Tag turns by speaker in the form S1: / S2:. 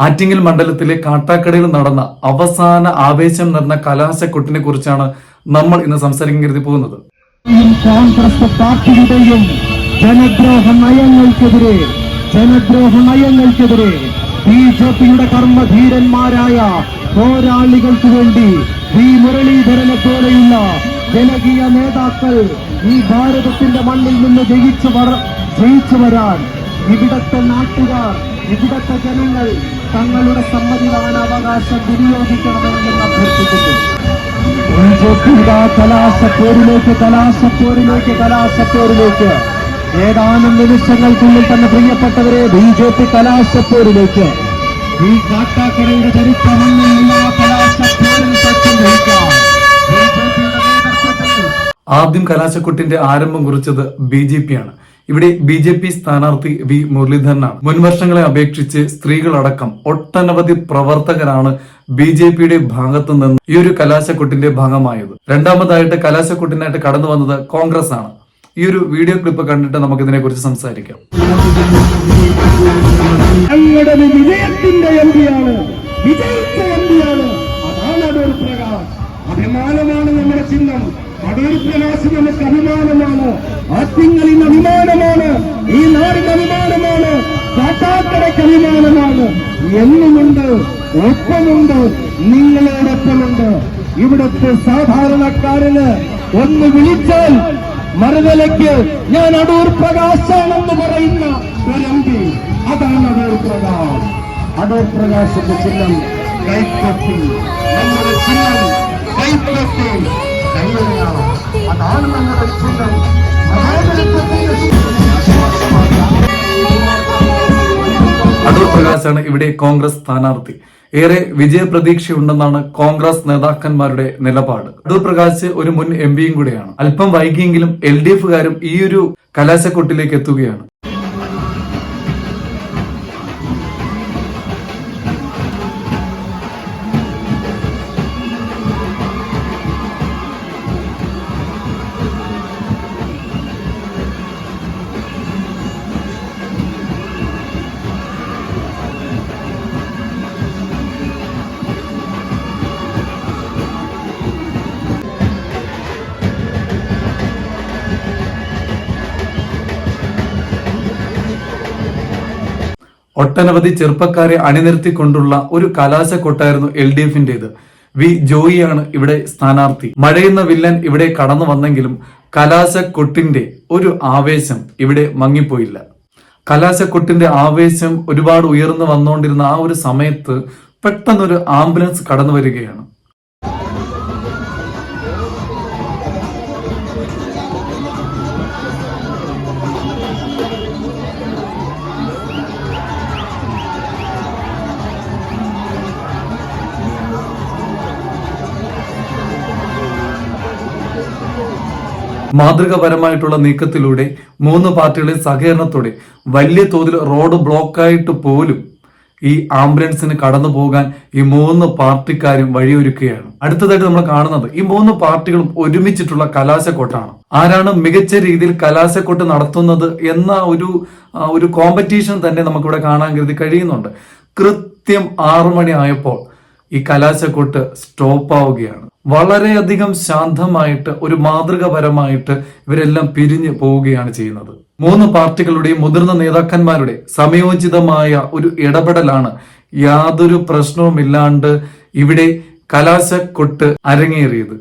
S1: ആറ്റിങ്ങൽ മണ്ഡലത്തിലെ കാട്ടാക്കടയിൽ നടന്ന അവസാന ആവേശം നിറഞ്ഞ കലാശക്കൊട്ടിനെ കുറിച്ചാണ് നമ്മൾ ഇന്ന് സംസാരിക്കാൻ കരുതി പോകുന്നത്
S2: കോൺഗ്രസ് പാർട്ടിയുടെയും ജനദ്രോഹ നയങ്ങൾക്കെതിരെ ജനദ്രോഹ നയങ്ങൾക്കെതിരെ ബി ജെ പിയുടെ കർമ്മധീരന്മാരായ പോരാളികൾക്ക് വേണ്ടി വി മുരളീധരനെ പോലെയുള്ള ജനകീയ നേതാക്കൾ ഈ ഭാരതത്തിന്റെ മണ്ണിൽ നിന്ന് ജയിച്ചു ജയിച്ചു വരാൻ ഇവിടത്തെ നാട്ടുകാർ ഇവിടത്തെ ജനങ്ങൾ തങ്ങളുടെ സമ്മതിദാനാവകാശം വിനിയോഗിക്കണമെന്ന് അഭ്യർത്ഥിക്കുന്നു. കലാശപ്പോരിലേക്ക് കലാശപ്പോരിലേക്ക് കലാശപ്പോരിലേക്ക് ഏതാനും നിമിഷങ്ങൾക്കുള്ളിൽ തന്നെ പ്രിയപ്പെട്ടവരെ ബി ജെ പി കലാശപ്പോരിലേക്ക് ഈ കാട്ടാക്കടയുടെ ചരിത്ര മണ്ണിൽ നിന്ന് ആ കലാശപ്പോരിൽ സത്യം വഹിക്കാം
S1: ആദ്യം കലാശക്കൊട്ടിന്റെ ആരംഭം കുറിച്ചത് ബി ജെ പി ആണ് ഇവിടെ ബി ജെ പി സ്ഥാനാർത്ഥി വി മുരളീധരനാണ്. മുൻവർഷങ്ങളെ അപേക്ഷിച്ച് സ്ത്രീകളടക്കം ഒട്ടനവധി പ്രവർത്തകരാണ് ബി ജെ പിയുടെ ഭാഗത്തു നിന്ന് ഈ ഒരു കലാശക്കൊട്ടിന്റെ ഭാഗമായത്. രണ്ടാമതായിട്ട് കലാശക്കൊട്ടിനായിട്ട് കടന്നു വന്നത് കോൺഗ്രസ് ആണ് ഈ ഒരു വീഡിയോ ക്ലിപ്പ് കണ്ടിട്ട് നമുക്ക് ഇതിനെ കുറിച്ച് സംസാരിക്കാം
S2: വിജയത്തിന്റെ അതാണ് അഭിമാനമാണ് നമ്മുടെ ചിഹ്നം. അടൂർ പ്രകാശ് നമുക്ക് അഭിമാനമാണ് ആറ്റിങ്ങലിന് കാട്ടാക്കടയ്ക്ക് കവിമാനമാണ് എന്നുമുണ്ട് ഒപ്പമുണ്ട് നിങ്ങളോടൊപ്പമുണ്ട്. ഇവിടുത്തെ സാധാരണക്കാരന് ഒന്ന് വിളിച്ചാൽ മറുതലയ്ക്ക് ഞാൻ അടൂർ പ്രകാശാണെന്ന് പറയുന്ന ഒരു എം അതാണ് അടൂർ പ്രകാശ്. അടൂർ പ്രകാശിന്റെ ചിഹ്നം കൈപ്പത്തി. നമ്മുടെ ചിഹ്നം കൈപ്പത്തി. അതാണ് നമ്മുടെ ചിഹ്നം.
S1: അടൂർ പ്രകാശാണ് ഇവിടെ കോൺഗ്രസ് സ്ഥാനാർത്ഥി. ഏറെ വിജയപ്രതീക്ഷയുണ്ടെന്നാണ് കോൺഗ്രസ് നേതാക്കന്മാരുടെ നിലപാട്. അടൂർ പ്രകാശ് ഒരു മുൻ എം പിയും കൂടെയാണ്. അല്പം വൈകിയെങ്കിലും എൽ ഡി എഫുകാരും ഈ ഒരു കലാശക്കൊട്ടിലേക്ക് എത്തുകയാണ്. ഒട്ടനവധി ചെറുപ്പക്കാരെ അണിനിർത്തിക്കൊണ്ടുള്ള ഒരു കലാശക്കൊട്ടായിരുന്നു എൽ ഡി എഫിന്റേത് വി ജോയിയാണ് ഇവിടെ സ്ഥാനാർത്ഥി. മഴയുന്ന വില്ലൻ ഇവിടെ കടന്നു വന്നെങ്കിലും കലാശക്കൊട്ടിന്റെ ഒരു ആവേശം ഇവിടെ മങ്ങിപ്പോയില്ല. കലാശക്കൊട്ടിന്റെ ആവേശം ഒരുപാട് ഉയർന്നു വന്നുകൊണ്ടിരുന്ന ആ ഒരു സമയത്ത് പെട്ടെന്നൊരു ആംബുലൻസ് കടന്നു വരികയാണ് മാതൃകാപരമായിട്ടുള്ള നീക്കത്തിലൂടെ മൂന്ന് പാർട്ടികളുടെ സഹകരണത്തോടെ വലിയ തോതിൽ റോഡ് ബ്ലോക്കായിട്ട് പോലും ഈ ആംബുലൻസിന് കടന്നു പോകാൻ ഈ മൂന്ന് പാർട്ടിക്കാരും വഴിയൊരുക്കുകയാണ്. അടുത്തതായിട്ട് നമ്മൾ കാണുന്നത് ഈ മൂന്ന് പാർട്ടികളും ഒരുമിച്ചിട്ടുള്ള കലാശക്കൊട്ടാണ്. ആരാണ് മികച്ച രീതിയിൽ കലാശക്കൊട്ട് നടത്തുന്നത് എന്ന ഒരു ഒരു കോമ്പറ്റീഷൻ തന്നെ നമുക്കിവിടെ കാണാൻ കരുതി കഴിയുന്നുണ്ട്. കൃത്യം ആറു മണി ആയപ്പോൾ ഈ കലാശക്കൊട്ട് സ്റ്റോപ്പ് ആവുകയാണ് വളരെയധികം ശാന്തമായിട്ട് ഒരു മാതൃകപരമായിട്ട് ഇവരെല്ലാം പിരിഞ്ഞു പോവുകയാണ് ചെയ്യുന്നത്. മൂന്ന് പാർട്ടികളുടെയും മുതിർന്ന നേതാക്കന്മാരുടെ സമയോചിതമായ ഒരു ഇടപെടലാണ് യാതൊരു പ്രശ്നവുമില്ലാണ്ട് ഇവിടെ കലാശക്കൊട്ട് അരങ്ങേറിയത്.